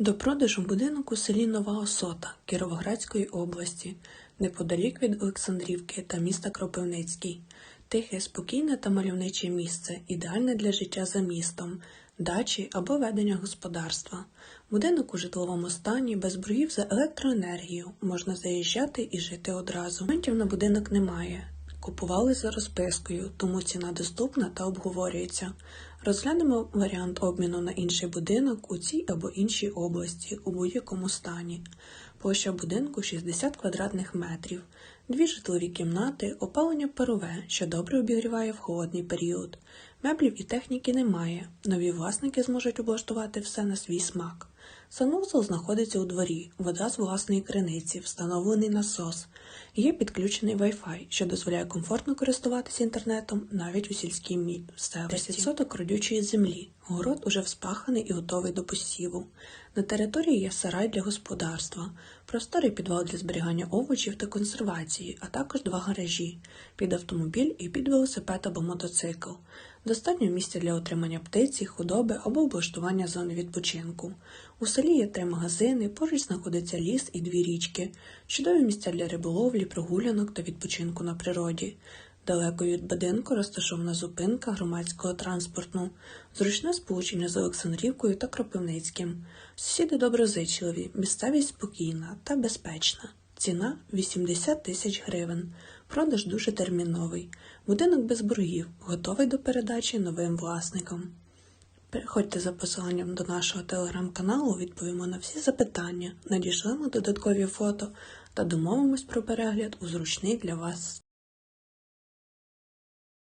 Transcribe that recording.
До продажу будинок у селі Нова Осота Кіровоградської області, неподалік від Олександрівки та міста Кропивницький. Тихе, спокійне та мальовниче місце, ідеальне для життя за містом, дачі або ведення господарства. Будинок у житловому стані, без боргів за електроенергію, можна заїжджати і жити одразу. Моментів на будинок немає. Купували за розпискою, тому ціна доступна та обговорюється. Розглянемо варіант обміну на інший будинок у цій або іншій області у будь-якому стані. Площа будинку 60 квадратних метрів, дві житлові кімнати, опалення парове, що добре обігріває в холодний період. Меблів і техніки немає. Нові власники зможуть облаштувати все на свій смак. Санвузол знаходиться у дворі, вода з власної криниці, встановлений насос. Є підключений Wi-Fi, що дозволяє комфортно користуватися інтернетом навіть у сільській місцевості. 10 соток родючої землі. Город уже вспаханий і готовий до посіву. На території є сарай для господарства, просторий підвал для зберігання овочів та консервації, а також два гаражі під автомобіль і під велосипед або мотоцикл. Достатньо місця для отримання птиці, худоби або облаштування зони відпочинку. У селі є три магазини, поруч знаходиться ліс і дві річки, чудові місця для риболовлі, прогулянок та відпочинку на природі. Далеко від будинку розташована зупинка громадського транспорту, зручне сполучення з Олександрівкою та Кропивницьким. Сусіди доброзичливі, місцевість спокійна та безпечна. Ціна 80 тисяч гривень. Продаж дуже терміновий. Будинок без боргів, готовий до передачі новим власникам. Переходьте за посиланням до нашого телеграм-каналу, відповімо на всі запитання, надішлемо додаткові фото та домовимось про перегляд у зручний для вас